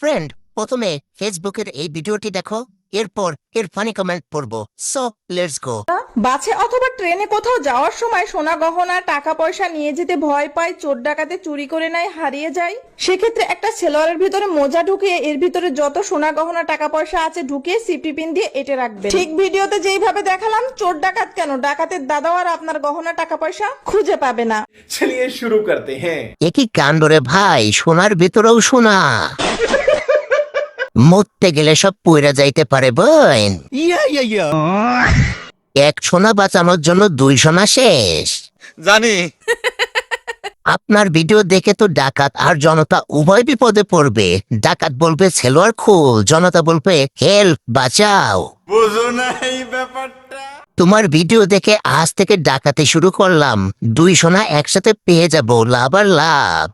Friend প্রথমে ফেসবুকের এই ভিডিওটি দেখো এরপর এর ফানি কমেন্ট পড়ব। সো লেটস গো বাসে অথবা ট্রেনে কোথাও যাওয়ার সময় সোনা গহনা টাকা পয়সা নিয়ে যেতে ভয় পায় চোর ডাকাতে চুরি করে নেয় হারিয়ে যায়। সেক্ষেত্রে একটা সেলোয়ারের ভিতরে মোজা ঢুকিয়ে এর ভিতরে যত সোনা গহনা টাকা পয়সা আছে ঢুকিয়ে সিপি পিন দিয়ে এটে রাখবে ঠিক ভিডিওতে যেইভাবে দেখালাম চোর ডাকাত কেন? ডাকাতের দাদাও আর আপনার গহনা টাকা পয়সা খুঁজে পাবে না। চলিয়ে শুরু করতে হ্যাঁ। একই কাণ্ড রে ভাই? সোনার ভিতরেও সোনা। মরতে গেলে সব পইরা যাইতে পারে বোন। এক সোনা বাঁচানোর জন্য দুই সোনা শেষ। জানি। আপনার ভিডিও দেখে তো ডাকাত আর জনতা উভয় বিপদে পড়বে। ডাকাত বলবে সেলোয়ার খুল জনতা বলবে হেল্প বাঁচাও। বুঝো না এই ব্যাপারটা। তোমার ভিডিও দেখে আজ থেকে ডাকাতে শুরু করলাম। দুই সোনা একসাথে পেয়ে যাব লাভ আর লাভ।